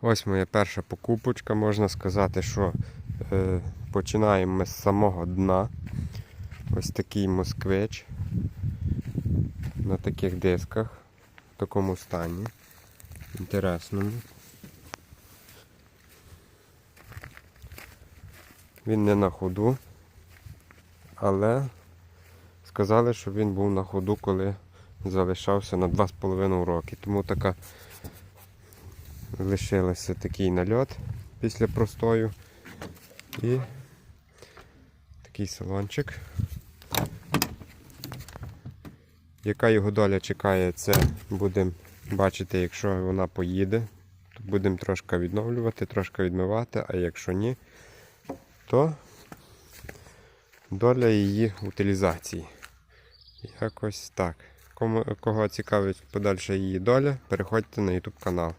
Ось моя перша покупочка. Можна сказати, що е, починаємо ми з самого дна. Ось такий москвич на таких дисках, в такому стані. Інтересному. Він не на ходу, але сказали, що він був на ходу, коли залишався на 2,5 роки. Тому така лишилася такий нальот після простою. І такий салончик. Яка його доля чекає, це будемо бачити, якщо вона поїде, будемо трошки відновлювати, трошки відмивати, а якщо ні, то доля її утилізації. Якось так. Кому, кого цікавить подальша її доля, переходьте на YouTube канал.